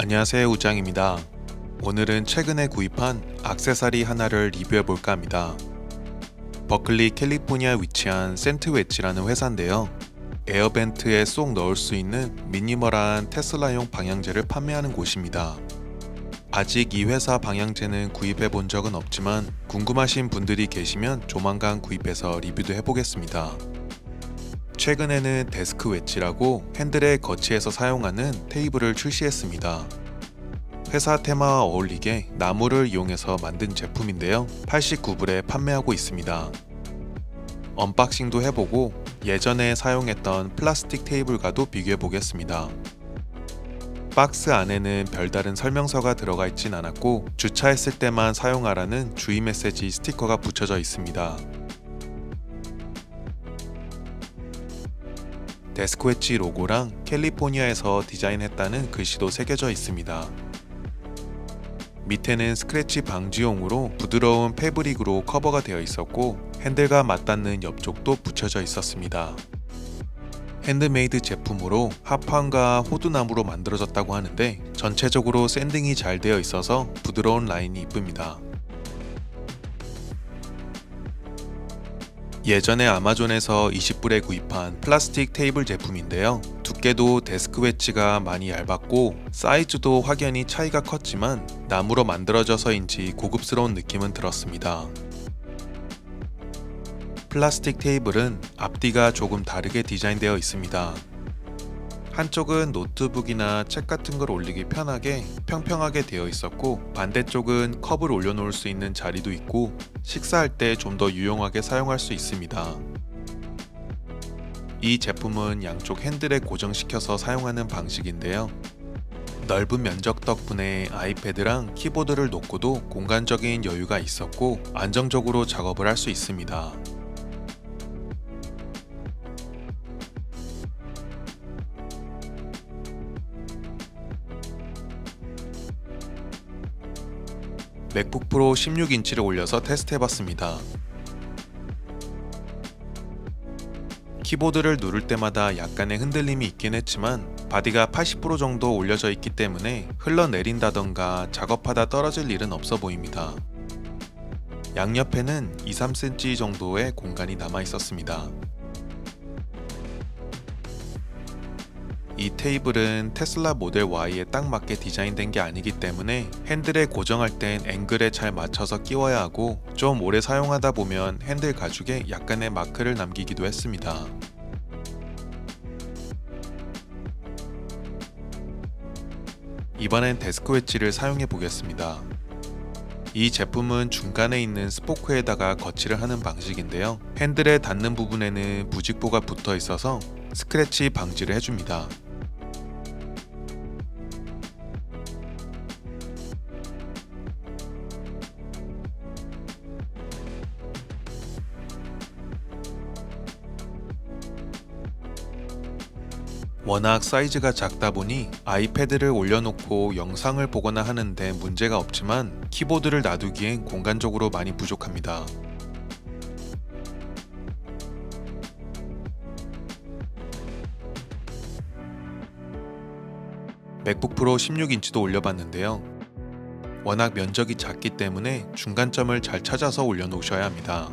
안녕하세요 우장입니다. 오늘은 최근에 구입한 악세사리 하나를 리뷰해 볼까 합니다. 버클리 캘리포니아 위치한 센트 웨치라는 회사인데요. 에어벤트에 쏙 넣을 수 있는 미니멀한 테슬라용 방향제를 판매하는 곳입니다. 아직 이 회사 방향제는 구입해 본 적은 없지만 궁금하신 분들이 계시면 조만간 구입해서 리뷰도 해보겠습니다. 최근에는 데스크 웨치라고 핸들에 거치해서 사용하는 테이블을 출시했습니다. 회사 테마와 어울리게 나무를 이용해서 만든 제품인데요. 89불에 판매하고 있습니다. 언박싱도 해보고 예전에 사용했던 플라스틱 테이블과도 비교해 보겠습니다. 박스 안에는 별다른 설명서가 들어가 있진 않았고 주차했을 때만 사용하라는 주의 메시지 스티커가 붙여져 있습니다. 데스크 웨치 로고랑 캘리포니아에서 디자인했다는 글씨도 새겨져 있습니다. 밑에는 스크래치 방지용으로 부드러운 패브릭으로 커버가 되어 있었고 핸들과 맞닿는 옆쪽도 붙여져 있었습니다. 핸드메이드 제품으로 합판과 호두나무로 만들어졌다고 하는데 전체적으로 샌딩이 잘 되어 있어서 부드러운 라인이 이쁩니다. 예전에 아마존에서 20불에 구입한 플라스틱 테이블 제품인데요. 두께도 데스크 웨치가 많이 얇았고 사이즈도 확연히 차이가 컸지만 나무로 만들어져서인지 고급스러운 느낌은 들었습니다. 플라스틱 테이블은 앞뒤가 조금 다르게 디자인되어 있습니다. 한쪽은 노트북이나 책 같은 걸 올리기 편하게 평평하게 되어 있었고 반대쪽은 컵을 올려놓을 수 있는 자리도 있고 식사할 때 좀 더 유용하게 사용할 수 있습니다. 이 제품은 양쪽 핸들에 고정시켜서 사용하는 방식인데요. 넓은 면적 덕분에 아이패드랑 키보드를 놓고도 공간적인 여유가 있었고 안정적으로 작업을 할 수 있습니다. 맥북 프로 16인치를 올려서 테스트해봤습니다. 키보드를 누를 때마다 약간의 흔들림이 있긴 했지만 바디가 80% 정도 올려져 있기 때문에 흘러내린다던가 작업하다 떨어질 일은 없어 보입니다. 양옆에는 2, 3cm 정도의 공간이 남아 있었습니다. 이 테이블은 테슬라 모델 Y에 딱 맞게 디자인된 게 아니기 때문에 핸들에 고정할 땐 앵글에 잘 맞춰서 끼워야 하고 좀 오래 사용하다 보면 핸들 가죽에 약간의 마크를 남기기도 했습니다. 이번엔 데스크 웨치를 사용해 보겠습니다. 이 제품은 중간에 있는 스포크에다가 거치를 하는 방식인데요. 핸들에 닿는 부분에는 부직포가 붙어 있어서 스크래치 방지를 해줍니다. 워낙 사이즈가 작다 보니 아이패드를 올려놓고 영상을 보거나 하는데 문제가 없지만 키보드를 놔두기엔 공간적으로 많이 부족합니다. 맥북 프로 16인치도 올려봤는데요. 워낙 면적이 작기 때문에 중간점을 잘 찾아서 올려놓으셔야 합니다.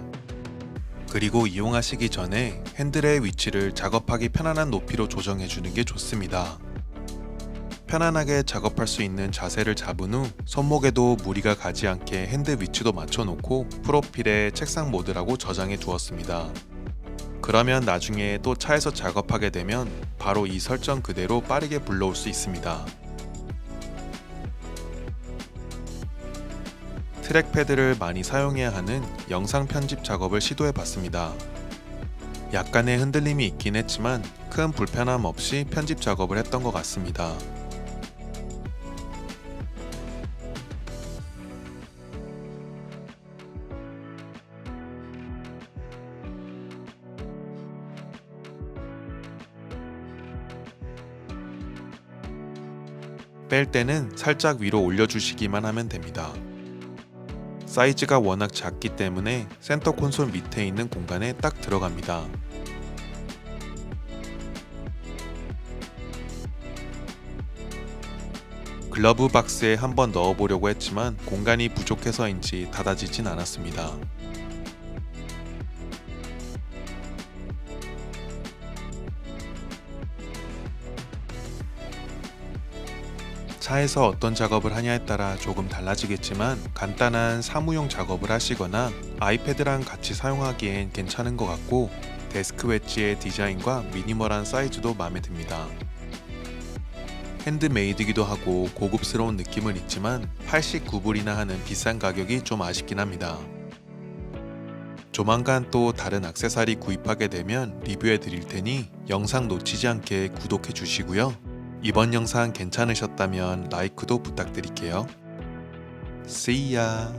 그리고 이용하시기 전에 핸들의 위치를 작업하기 편안한 높이로 조정해 주는 게 좋습니다. 편안하게 작업할 수 있는 자세를 잡은 후 손목에도 무리가 가지 않게 핸드 위치도 맞춰 놓고 프로필에 책상 모드라고 저장해 두었습니다. 그러면 나중에 또 차에서 작업하게 되면 바로 이 설정 그대로 빠르게 불러올 수 있습니다. 트랙패드를 많이 사용해야 하는 영상 편집 작업을 시도해 봤습니다. 약간의 흔들림이 있긴 했지만 큰 불편함 없이 편집 작업을 했던 것 같습니다. 뺄 때는 살짝 위로 올려주시기만 하면 됩니다. 사이즈가 워낙 작기 때문에 센터 콘솔 밑에 있는 공간에 딱 들어갑니다. 글러브 박스에 한번 넣어보려고 했지만 공간이 부족해서인지 닫아지진 않았습니다. 차에서 어떤 작업을 하냐에 따라 조금 달라지겠지만 간단한 사무용 작업을 하시거나 아이패드랑 같이 사용하기엔 괜찮은 것 같고 데스크 웨지의 디자인과 미니멀한 사이즈도 마음에 듭니다. 핸드메이드기도 하고 고급스러운 느낌은 있지만 89불이나 하는 비싼 가격이 좀 아쉽긴 합니다. 조만간 또 다른 악세사리 구입하게 되면 리뷰해 드릴 테니 영상 놓치지 않게 구독해 주시고요. 이번 영상 괜찮으셨다면 라이크도 부탁드릴게요. See ya!